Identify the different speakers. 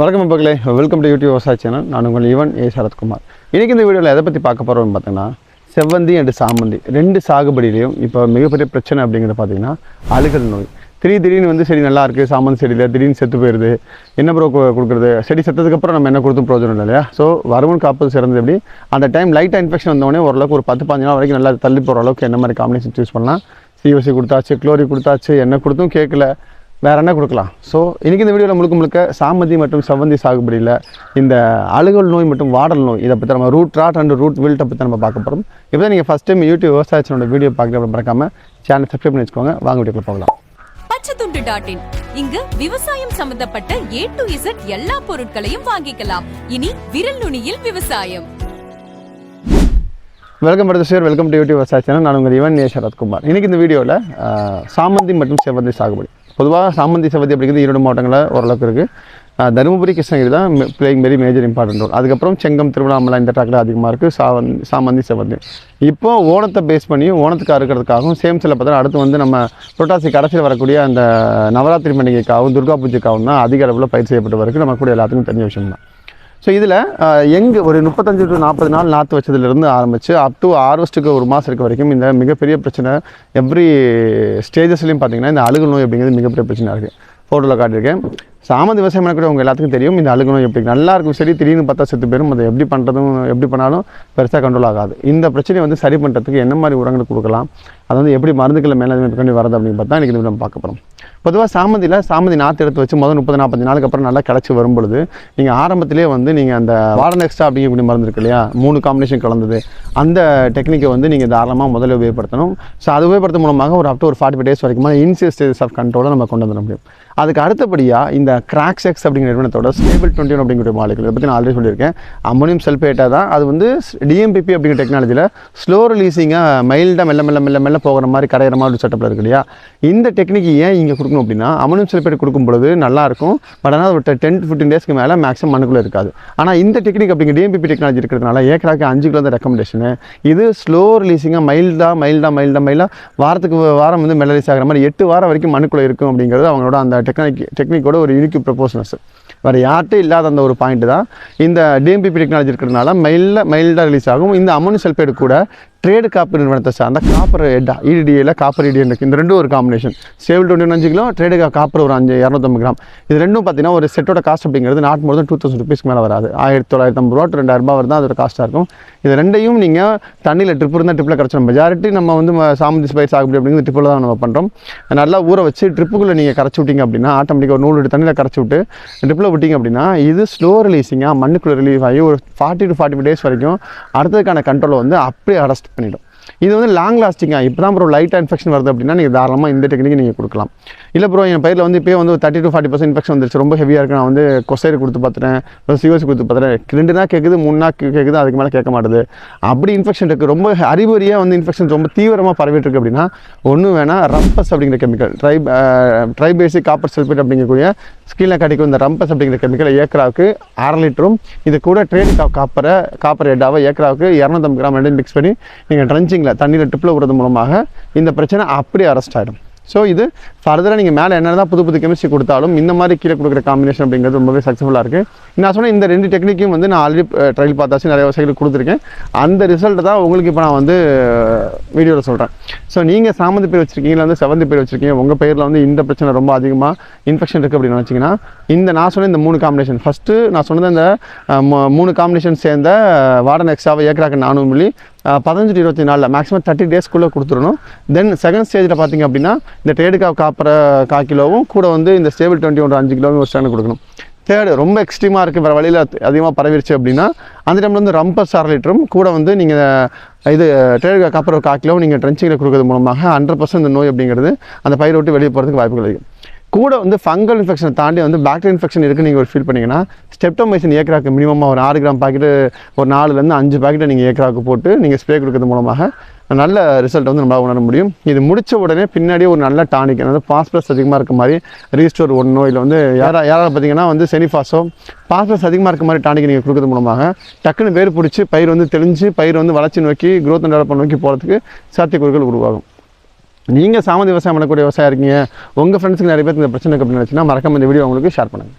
Speaker 1: வணக்கம் மக்களே welcome to YouTube விவசாய சேனல் நான் உங்கள் ஈவன் ஏ சரத்குமார். இன்றைக்கி இந்த வீடியோவில் எதை பற்றி பார்க்க போகிறோம்னு பார்த்தீங்கன்னா செவ்வந்தி அண்டு சாமந்தி. ரெண்டு சாகுபடியிலையும் இப்போ மிகப்பெரிய பிரச்சனை அப்படிங்கிறது பார்த்தீங்கன்னா அழுகல் நோய். திடீர் திடீர்னு வந்து செடி நல்லா இருக்குது சாமந்தி செடியில் திடீர்னு செத்து போயிடுது என்ன ப்ரோ கொடுக்குறது? செடி செத்ததுக்கப்புறம் நம்ம என்ன கொடுத்தும் பிரோஜனம் இல்லை இல்லையா? ஸோ வருவன் காப்பது சிறந்தது எப்படி? அந்த டைம் லைட்டாக இன்ஃபெக்ஷன் வந்தோடனே ஓரளவுக்கு ஒரு பத்து பாஞ்சு நாள் வரைக்கும் நல்லா தள்ளி போகிற அளவுக்கு என்ன மாதிரி காம்பினேஷன் சூஸ் பண்ணலாம்? சிஓசி கொடுத்தாச்சு குளோரி கொடுத்தாச்சு என்ன கொடுத்தும் கேட்கல வேற என்ன கொடுக்கலாம்? ஸோ இன்றைக்கி இந்த வீடியோவில் முழுக்க முழுக்க சாமந்தி மற்றும் செவ்வந்தி சாகுபடியில் இந்த அழுகல் நோய் மற்றும் வாடல் நோய் இதை பற்றி நம்ம ரூட் ராட் அண்ட் ரூட் வில்ட்டை பற்றி நம்ம பார்க்க போகிறோம் இப்போ நீங்கள் ஃபஸ்ட் டைம் யூடியூப் விவசாயத்தினோட வீடியோ பார்க்க மறக்காம சேனல் சப்ஸ்கிரைப் பண்ணி வச்சுக்கோங்க. வாங்க வீடியோக்குள்ள போகலாம்.
Speaker 2: பச்சைத்துண்டு டாட் இன் இங்கு விவசாயம் சம்பந்தப்பட்ட ஏ டு இசட் எல்லா பொருட்களையும் வாங்கிக்கலாம். இனி விரல் நுனியில் விவசாயம்.
Speaker 1: வெல்கம் படுத்த சார் வெல்கம் டு யூடியூப் விவசாய சேனல் நான் உங்கள் இவன் ஏ சரத்குமார் இன்றைக்கி இந்த வீடியோவில் சாமந்தி மற்றும் செவ்வந்தி சாகுபடி. பொதுவாக சாமந்தி செவ்வந்தி அப்படிங்கிறது ஈரோடு மாவட்டங்களில் ஓரளவுக்கு இருக்குது தருமபுரி கிருஷ்ணகிரி தான் playing very major important role அதுக்கப்புறம் செங்கம் திருவண்ணாமலை இந்த ட்ராக்கில் அதிகமாக இருக்குது சாவந்தி சாமந்தி செவ்வந்தி இப்போ ஓணத்தை பேஸ் பண்ணி ஓணத்துக்கு அறுக்கிறதுக்காகவும் சேம் சில பார்த்தா அடுத்து வந்து நம்ம புரட்டாசி கடைசியில் வரக்கூடிய அந்த நவராத்திரி பண்டிகைக்காகவும் துர்கா பூஜைக்காகவும் தான் அதிக அளவில் பயிர் செய்யப்பட்டு வரைக்கும் நம்ம கூட எல்லாத்துக்கும் தெரிஞ்ச விஷயம் தான் ஸோ இதில் எங்கே ஒரு முப்பத்தஞ்சு டு நாற்பது நாள் நாற்று வச்சதுலேருந்து ஆரம்பித்து அப் டு ஆர்வஸ்ட்டுக்கு ஒரு மாதம் இருக்க வரைக்கும் இந்த மிகப்பெரிய பிரச்சனை எவ்ரி ஸ்டேஜஸ்லையும் பார்த்தீங்கன்னா இந்த அழுகு நோய் அப்படிங்கிறது மிகப்பெரிய பிரச்சனையாக இருக்குது ஃபோட்டோவில் காட்டியிருக்கேன். சாம விவசாயம் பண்ணக்கூடிய உங்கள் எல்லாத்துக்கும் தெரியும். இந்த அழுகணும் எப்படி நல்லா இருக்கும். சரி திடீர்னு பார்த்தா செத்து பேரும் அதை எப்படி பண்ணுறதும் எப்படி பண்ணாலும் பெருசாக கண்ட்ரோல் ஆகாது. இந்த பிரச்சனையை வந்து சரி பண்ணுறதுக்கு என்ன மாதிரி உரங்கள் கொடுக்கலாம்? அது வந்து எப்படி மருந்துகளை மேலே பண்ணி வரது அப்படின்னு பார்த்தா இன்றைக்கி நம்ம பார்க்க போகிறோம் பொதுவாக சாமந்தியில் சாமந்தி நாற்று எடுத்து வச்சு முதல் முப்பது நாற்பது நாளுக்கு அப்புறம் நல்லா கிடச்சி வரும்பொழுது நீங்கள் ஆரம்பத்திலே வந்து நீங்கள் அந்த வாடன் எக்ஸ்ட்ரா அப்படிங்கக்கூடிய மருந்து இருக்கு இல்லையா? மூணு காம்பினேஷன் கலந்தது. அந்த டெக்னிக்கை வந்து நீங்கள் தாராளமாக முதல்ல உபயோகப்படுத்தணும். ஸோ அது உபயோகப்படுத்த மூலமாக ஒரு அப்டோ ஒரு ஃபார்ட்டி ஃபைவ் டேஸ் வரைக்கும் இன்சியல் ஸ்டேஜஸ் ஆஃப் கண்ட்ரோலை நம்ம கொண்டு வந்துட முடியும். அதுக்கு அடுத்தபடியாக இந்த கிராக்ஸ் எக்ஸ் அப்படிங்கிற நிறுவனத்தோட ஸ்டேபிள் டுவெண்ட்டி ஒன் அப்படிங்கிற மாலிகள் இதை பற்றி நான் ஆல்ரெடி சொல்லியிருக்கேன். அம்மோனியம் சல்பேட்டாக தான். அது வந்து டிஎம்பிபி அப்படிங்கிற டெக்னாலஜியில் ஸ்லோ ரிலீஸிங்காக மைல்டாக மெல்ல மெல்ல மெல்ல மெல்ல போகிற மாதிரி கடையிற மாதிரி ஒரு செட்டப்பில் இருக்கு இல்லையா? இந்த டெக்னிக் ஏன் இங்கே கொடுக்கணும் அப்படின்னா அம்மோனியம் சல்பேட் கொடுக்கும் பொழுது நல்லா இருக்கும். பட் ஆனால் ஒரு டென் டு ஃபிஃப்டின் டேஸ்க்கு மேலே மேக்ஸிமம் மண்ணுக்குள்ளே இருக்காது. ஆனால் இந்த டெக்னிக் அப்படிங்கிற டிஎம்பிபி டெக்னாலஜி இருக்கிறதுனால ஏக்கராக்கு அஞ்சு கிலோ தான் ரெக்கமெண்டேஷனு இது ஸ்லோ ரிலீஸிங்காக மைல்டாக மைல்டாக மைல்டாக மைல்டாக வாரத்துக்கு வாரம் வந்து மெல்ல ரிலீஸ் ஆகிற மாதிரி எட்டு வாரம் வரைக்கும் மண்ணுக்குள்ளே இருக்கும் அப்படிங்கிறது அவங்களோட அந்த டெக்னிக் டெக்னிக்கோட ஒரு யூனிக் ப்ரப்போசனஸ் வேறு யார்கிட்டும் இல்லாத அந்த ஒரு பாயிண்ட் தான். இந்த டிஎம்பிபி டெக்னாலஜி இருக்கிறதுனால மைல்டாக மைல்டாக ரிலீஸ் ஆகும். இந்த அமோனியம் சல்ஃபேட் கூட ட்ரேடு காப்பர் நிறுவனத்தை சார்ந்த காப்பர் எட்டா இடிடியில் காப்பர் இடி இருக்குது இந்த ரெண்டும் ஒரு காம்பினேஷன் சேவல் டுவெண்ட்டி அஞ்சு கிலோ ட்ரேடு காப்பர் ஒரு அஞ்சு இரநூத்தம்பது கிராம். இது ரெண்டும் பார்த்தீங்கன்னா ஒரு செட்டோட காஸ்ட் அப்படிங்கிறது நாட் மோர் டூ தௌசண்ட் ருபீஸ்க்கு மேலே வராது. ஆயிரத்தி தொள்ளாயிரத்தி ஐம்பது ரூபா ரெண்டாயிரம் ரூபாய் தான் அதோட காஸ்ட்டாக இருக்கும். இது ரெண்டையும் நீங்கள் தண்ணியில் ட்ரிப் இருந்தால் ட்ரிப்பில் கிடச்சிடும் மெஜாரிட்டி நம்ம வந்து சாமந்தி ஸ்பைஸ் ஆகும் அப்படிங்கிறது ட்ரிப்பில் தான் நம்ம பண்ணுறோம் நல்லா ஊற வச்சு ட்ரிப்புக்குள்ளே நீங்கள் கரைச்சி விட்டீங்க அப்படின்னா ஆட்டோமேட்டிக்காக ஒரு நூறு லிட்டர் தண்ணியில் கரைச்சி விட்டு ட்ரிப்பில் விட்டீங்க அப்படின்னா இது ஸ்லோ ரிலீஸிங்காக மண்ணுக்குள்ளே ரிலீஃப் ஆகி ஒரு forty to forty five days வரைக்கும் அடுத்ததுக்கான கண்ட்ரோலை வந்து அப்படியே அரெஸ்ட் പിന്നീട് இது வந்து லாங் லாஸ்டிங்காக இப்போ தான் ப்ரோ லைட்டாக இன்ஃபெக்ஷன் வருது அப்படின்னா நீங்கள் தாராளமாக இந்த டெக்னிக் நீங்கள் கொடுக்கலாம். இல்லை ப்ரோ என் பயிரில் வந்து இப்போ வந்து thirty to forty percent infection வந்துருச்சு. ரொம்ப ஹெவியாக இருக்கு. நான் வந்து கொசைடு கொடுத்து பார்த்துட்டேன். ப்ளஸ் சிஓசி கொடுத்து பார்த்துட்டேன். ரெண்டு நாள் கேட்குது மூணு நாள் கேட்குது அதுக்கு மேலே கேட்க மாட்டுது. அப்படி இன்ஃபெக்ஷன் இருக்குது ரொம்ப அறிகுறியாக வந்து இன்ஃபெக்ஷன் ரொம்ப தீவிரமாக பரவிட்டு இருக்கு அப்படின்னா ஒன்று வேணால் ரம்பஸ் அப்படிங்கிற chemical tri tribasic copper sulphate அப்படிங்கக்கூடிய ஸ்கீனில் கிடைக்கும் இந்த ரம்பஸ் அப்படிங்கிற கெமிக்கல் ஏக்கராவுக்கு அரை லிட்டரும் இது கூட ட்ரேட் காப்பரை காப்பர் ஹெட்டாவை ஏக்கராவுக்கு இரநூத்தம்பது கிராம் ரெண்டு மிக்ஸ் பண்ணி நீங்கள் ட்ரன்ச்சிங்கில் தண்ணியில் ட்ரிப்பில் விடுறது மூலமாக இந்த பிரச்சனை அப்படியே அரெஸ்ட் ஆகிடும் ஸோ இது ஃபர்தராக நீங்கள் மேலே என்ன தான் புது புது கெமிஸ்ட்ரி கொடுத்தாலும் இந்த மாதிரி கீழே கொடுக்குற காம்பினேஷன் அப்படிங்கிறது ரொம்பவே சக்ஸஸ்ஃபுல்லாக இருக்குது நான் சொன்ன இந்த ரெண்டு டெக்னிக்கையும் வந்து நான் ஆல்ரெடி ட்ரையல் பார்த்தாச்சு நிறைய விவசாயிகளுக்கு கொடுத்துருக்கேன். அந்த ரிசல்ட்டை தான் உங்களுக்கு இப்போ நான் வந்து வீடியோவில் சொல்கிறேன் ஸோ நீங்கள் சாமந்தி பேர் வச்சிருக்கீங்க இல்லை வந்து செவந்தி பேர் வச்சிருக்கீங்க? உங்கள் பேரில் வந்து இந்த பிரச்சனை ரொம்ப அதிகமாக இன்ஃபெக்ஷன் இருக்குது அப்படின்னு நினச்சிங்கன்னா இந்த நான் சொன்ன இந்த மூணு காம்பினேஷன் ஃபஸ்ட்டு நான் சொன்னது இந்த மூணு காம்பினேஷன் சேர்ந்த வாடன் எக்ஸ்ட்ராவை ஏக்கராக்கு நானூறு மில்லி பதினஞ்சு டு இருபத்தி நாலில் மேக்ஸிமம் தேர்ட்டி டேஸ்க்குள்ளே கொடுத்துடணும். தென் செகண்ட் ஸ்டேஜில் பார்த்தீங்க அப்படின்னா இந்த ட்ரேடு கா காப்பரை கா கிலோவும் கூட வந்து இந்த ஸ்டேபிள் டுவெண்ட்டி ஒன்று அஞ்சு கிலோவும் ஒரு ஸ்டாண்ட் கொடுக்கணும். தேர்டு ரொம்ப எக்ஸ்ட்ரீமாக இருக்குது வேறு வழியில் அதிகமாக பரவிருச்சு அப்படின்னா அந்த டைமில் வந்து ரம்பர் அரை லிட்டரும் கூட வந்து நீங்கள் இது ட்ரேடு காப்பர் ஒரு கா கிலோவும் நீங்கள் ட்ரென்ச்சிங்கில் கொடுக்கறது மூலமாக ஹண்ட்ரட் பர்சன்ட் இந்த நோய் அப்படிங்கிறது அந்த பயிரை விட்டு வெளியே போகிறதுக்கு வாய்ப்புகள் இருக்குது கூட வந்து ஃபங்கல் இன்ஃபெக்ஷனை தாண்டி வந்து பாக்டீரியல் இன்ஃபெக்ஷன் இருக்குன்னு நீங்கள் ஒரு ஃபீல் பண்ணிங்கன்னா ஸ்டெப்டோமைசின் ஏக்கராக்கு மினிமமாக ஒரு ஆறு கிராம் பாக்கெட்டு ஒரு நாலுலேருந்து அஞ்சு பாக்கெட்டை நீங்கள் ஏக்கராக்கு போட்டு நீங்கள் ஸ்ப்ரே கொடுக்கறது மூலமாக நல்ல ரிசல்ட் வந்து நம்மளால் உணர முடியும். இது முடித்த உடனே பின்னாடியே ஒரு நல்ல டானிக் அதாவது பாஸ்பரஸ் அதிகமாக இருக்க மாதிரி ரீஸ்டோர் ஒன்றோ இல்லை வந்து யாரா யாராவது பார்த்தீங்கன்னா வந்து செனிஃபாஸோ பாஸ்பரஸ் அதிகமாக இருக்க மாதிரி டானிக் நீங்கள் கொடுக்கறது மூலமாக டக்குன்னு வேர் பிடிச்சி பயிர் வந்து தெளிஞ்சு பயிர் வந்து வளர்ச்சி நோக்கி க்ரோத் டெவலப்மெண்ட் நோக்கி போகிறதுக்கு சாத்தியக்கூறுகள் உருவாகும். நீங்கள் சாமந்தி விவசாயம் பண்ணக்கூடிய விவசாயம் இருக்கீங்க. உங்கள் ஃப்ரெண்ட்ஸுக்கு நிறைய பேருக்கு இந்த பிரச்சனை அப்படின்னு நினச்சின்னா மறக்காம இந்த வீடியோ உங்களுக்கு ஷேர் பண்ணுங்கள்